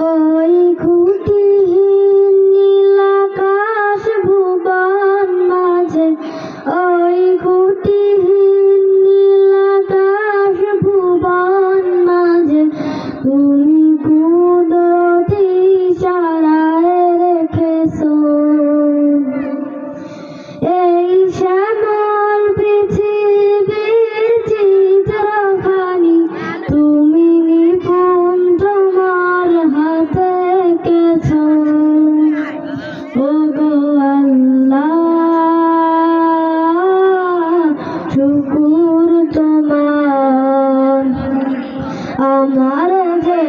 ওই খুঁটি শুকুর তোমার আমার যে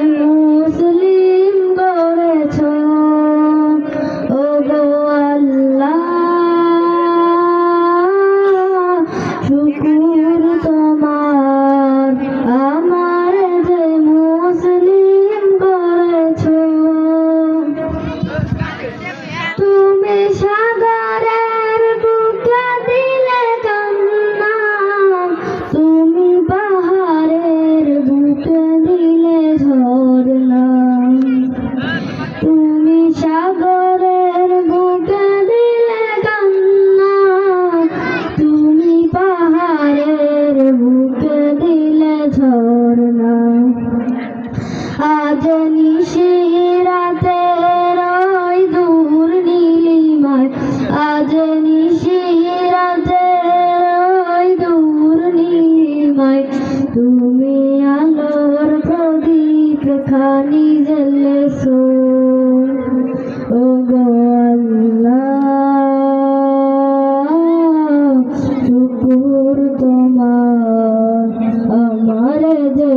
ঝরনা আজ নিশে রাতে রয় দূর নীলিমায় আজ নিশে রাতে রয় দূর নীলিমায় তুমি আলোর প্রদীপ খানি জ্বলেছো ঘরে যে